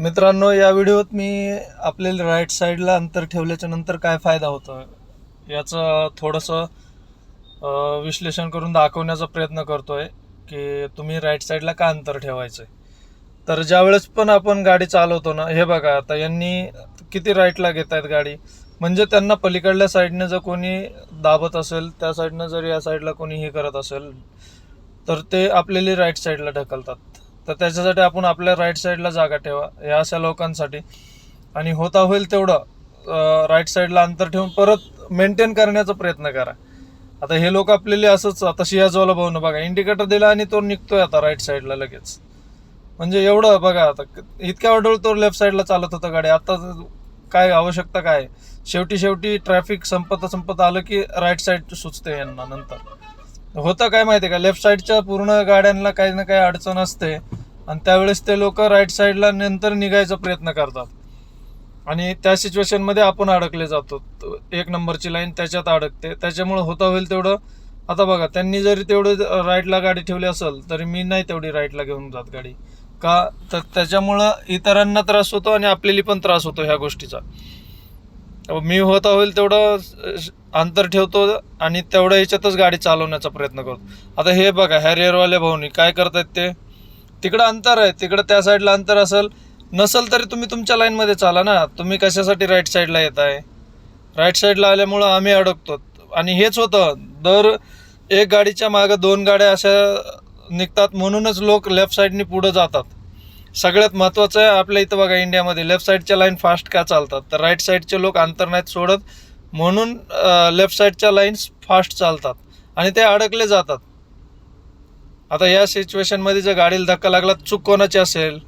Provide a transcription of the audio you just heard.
मित्रांनो या व्हिडिओत मी आपल्याला राईट साईडला अंतर ठेवल्याच्या नंतर काय फायदा होतो याचं थोडंसं विश्लेषण करून दाखवण्याचा प्रयत्न करतोय की तुम्ही राईट साईडला का अंतर ठेवायचं तर ज्यावेळेस पण आपण गाडी चालवतो ना हे बघा आता यांनी किती राईटला घेत आहेत गाडी. म्हणजे त्यांना पलीकडल्या साईडने जर कोणी दाबत असेल त्या साईडनं जर या साईडला कोणी हे करत असेल तर ते आपल्याला राईट साईडला ढकलतात. तर त्याच्यासाठी आपण आपल्या राईट साईडला जागा ठेवा या अशा लोकांसाठी. आणि होता होईल तेवढं राईट साईडला अंतर ठेवून परत मेंटेन करण्याचा प्रयत्न करा. आता हे लोक आपल्याला असंच आता शियाजवाला भाऊ बघा इंडिकेटर दिला आणि तो निघतोय आता राईट साईडला लगेच. म्हणजे एवढं बघा आता इतक्या ऑर्डर तो लेफ्ट साईडला चालत होता गाडी. आता काय आवश्यकता काय? शेवटी शेवटी ट्रॅफिक संपत संपत आलं की राईट साईड सुचते यांना नंतर. होतं काय माहिती का? लेफ्ट साईडच्या पूर्ण गाड्यांना काही ना काही अडचण असते. आणि त्यावेळेस ते लोक राईट साईडला नंतर निघायचा प्रयत्न करतात. आणि त्या सिच्युएशनमध्ये आपण अडकले जातो. एक नंबरची लाईन त्याच्यात अडकते. त्याच्यामुळं होता होईल तेवढं आता बघा त्यांनी जरी तेवढं राईटला गाडी ठेवली असेल तरी मी नाही तेवढी राईटला घेऊन जात गाडी. का? तर त्याच्यामुळं इतरांना त्रास होतो आणि आपल्याला पण त्रास होतो ह्या गोष्टीचा. मी होता होईल तेवढं अंतर ठेवतो आणि तेवढ्या ह्याच्यातच गाडी चालवण्याचा प्रयत्न करतो. आता हे बघा हॅरियरवाले भाऊनी काय करतात ते? तिकडं अंतर आहे तिकडं त्या साईडला अंतर असेल नसेल तरी तुम्ही तुमच्या लाईनमध्ये चाला ना. तुम्ही कशासाठी राईट साईडला येत आहे राईट साईडला आल्यामुळं आम्ही अडकतो. आणि हेच होतं दर एक गाडीच्या मागं दोन गाड्या अशा निघतात म्हणूनच लोक लेफ्ट साईडनी पुढं जातात. सगळ्यात महत्त्वाचं आहे आपल्या इथं बघा इंडियामध्ये लेफ्ट साईडच्या लाईन फास्ट का चालतात? तर राईट साईडचे लोक अंतर नाहीत सोडत म्हणून लेफ्ट साईडच्या लाईन्स फास्ट चालतात. आणि ते अडकले जातात. आता या सिच्युएशनमध्ये जर गाडीला धक्का लागला चूक कोणाची असेल?